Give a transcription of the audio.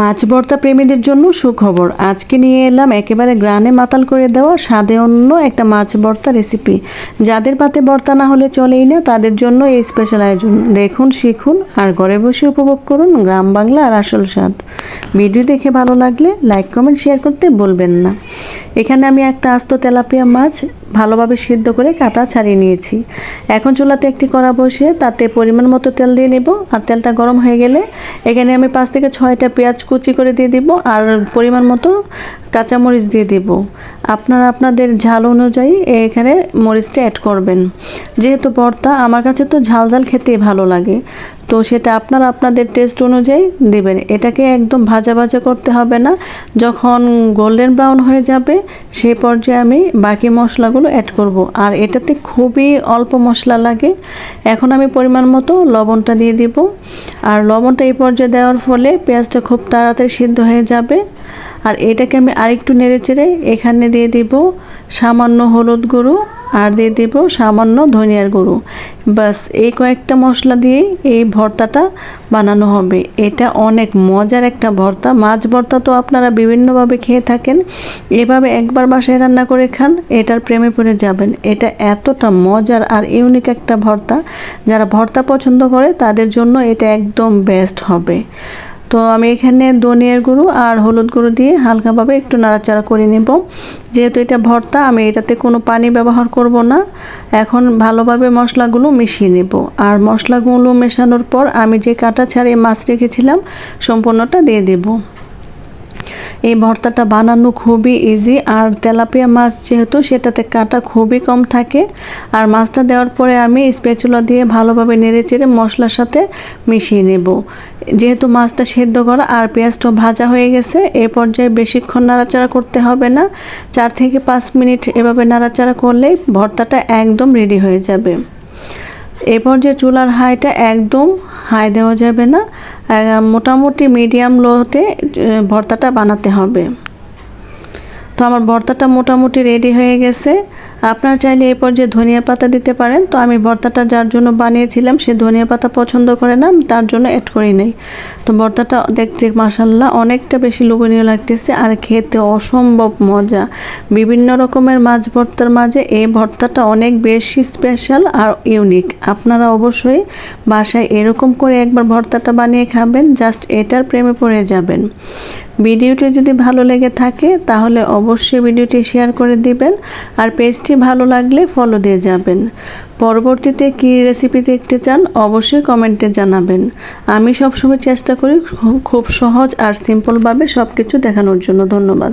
মাছ ভর্তা প্রেমীদের জন্য সুখবর। আজকে নিয়ে এলাম একেবারে গ্রানে মাতাল করে দেওয়া স্বাদে অন্য একটা মাছ ভর্তা রেসিপি। যাদের পাতে ভর্তা না হলে চলেই না, তাদের জন্য এই স্পেশাল আয়োজন। দেখুন, শিখুন আর ঘরে বসে উপভোগ করুন গ্রাম বাংলা আর আসল স্বাদ। ভিডিও দেখে ভালো লাগলে লাইক কমেন্ট শেয়ার করতে বলবেন না। এখানে আমি একটা আস্ত তেলাপিয়া মাছ ভালোভাবে সিদ্ধ করে কাটা ছাড়িয়ে নিয়েছি। এখন চুলাতে একটি কড়া বসিয়ে তাতে পরিমাণ মতো তেল দিয়ে নেব। আর তেলটা গরম হয়ে গেলে এখানে আমি পাঁচ থেকে ছয়টা পেঁয়াজ কুচি করে দিয়ে দিব। আর পরিমাণ মতো কাঁচামরিচ দিয়ে দিব। আপনারা আপনাদের ঝাল অনুযায়ী এখানে মরিচটা অ্যাড করবেন। যেহেতু ভর্তা, আমার কাছে তো ঝাল ঝাল খেতেই ভালো লাগে। তো সেটা আপনারা আপনাদের টেস্ট অনুযায়ী দেবেন। এটাকে একদম ভাজা ভাজা করতে হবে না। যখন গোল্ডেন ব্রাউন হয়ে যাবে, সে পর্যায়ে আমি বাকি মশলাগুলো অ্যাড করব। আর এটাতে খুবই অল্প মশলা লাগে। এখন আমি পরিমাণ মতো লবণটা দিয়ে দিব। আর লবণটা এই পর্যায়ে দেওয়ার ফলে পেঁয়াজটা খুব তাড়াতাড়ি সিদ্ধ হয়ে যাবে। আর এটাকে আমি আরেকটু নেড়ে চেড়ে এখানে দিয়ে দিব সামান্য হলুদ গুঁড়ো আর দিয়ে দিব সামান্য ধনিয়ার গুঁড়ো। বাস এই কয়েকটা মশলা দিয়েই এই ভর্তাটা বানানো হবে। এটা অনেক মজার একটা ভর্তা। মাছ ভর্তা তো আপনারা বিভিন্নভাবে খেয়ে থাকেন। এভাবে একবার বাসায় রান্না করে খান, এটার প্রেমে পড়ে যাবেন। এটা এতটা মজার আর ইউনিক একটা ভর্তা। যারা ভর্তা পছন্দ করে, তাদের জন্য এটা একদম বেস্ট হবে। তো আমি এখানে ধনিয়ার গুঁড়ো আর হলুদ গুঁড়ো দিয়ে হালকাভাবে একটু নাড়াচাড়া করে নেব। যেহেতু এটা ভর্তা, আমি এটাতে কোনো পানি ব্যবহার করব না। এখন ভালোভাবে মশলাগুলো মিশিয়ে নেব। আর মশলাগুলো মেশানোর পর আমি যে কাটা ছাড়িয়ে মাছ রেখেছিলাম, সম্পূর্ণটা দিয়ে দেবো। এই ভর্তাটা বানানো খুবই ইজি আর তেলাপিয়া মাছ যেহেতু সেটাতে কাটা খুবই কম থাকে, আর মাছটা দেওয়ার পরে আমি স্পেচুলা দিয়ে ভালোভাবে নেড়ে চেড়ে মশলার সাথে মিশিয়ে নেব। যেহেতু মাছটা সেদ্ধ করা আর পেঁয়াজটা ভাজা হয়ে গেছে, এ পর্যায়ে বেশিক্ষণ নাড়াচাড়া করতে হবে না। চার থেকে পাঁচ মিনিট এভাবে নাড়াচাড়া করলেই ভর্তাটা একদম রেডি হয়ে যাবে। এ যে চুলার হাইটা একদম হাই দেওয়া যাবে না। মোটামুটি মিডিয়াম লোতে ভর্তাটা বানাতে হবে। তো আমার ভর্তাটা মোটামুটি রেডি হয়ে গেছে। আপনার চাইলে এই পর্যায়ে ধনিয়া পাতা দিতে পারেন। তো আমি ভর্তাটা যার জন্য বানিয়েছিলাম, সে ধনিয়া পাতা পছন্দ করে না তার জন্য অ্যাড করি নাই। তো ভর্তাটা দেখতে মাসাল্লাহ অনেকটা বেশি লোভনীয় লাগতেছে আর খেতে অসম্ভব মজা। বিভিন্ন রকমের মাছ ভর্তার মাঝে এই ভর্তাটা অনেক বেশি স্পেশাল আর ইউনিক আপনারা অবশ্যই বাসায় এরকম করে একবার ভর্তাটা বানিয়ে খাবেন জাস্ট এটার প্রেমে পড়ে যাবেন। ভিডিওটি যদি ভালো লেগে থাকে, তাহলে অবশ্যই ভিডিওটি শেয়ার করে দিবেন আর পেজটি ভালো লাগলে ফলো দিয়ে যাবেন। পরবর্তীতে কি রেসিপি দেখতে চান, অবশ্যই কমেন্টে জানাবেন। আমি সবসময় চেষ্টা করি খুব সহজ আর সিম্পলভাবে সব কিছু দেখানোর জন্য। ধন্যবাদ।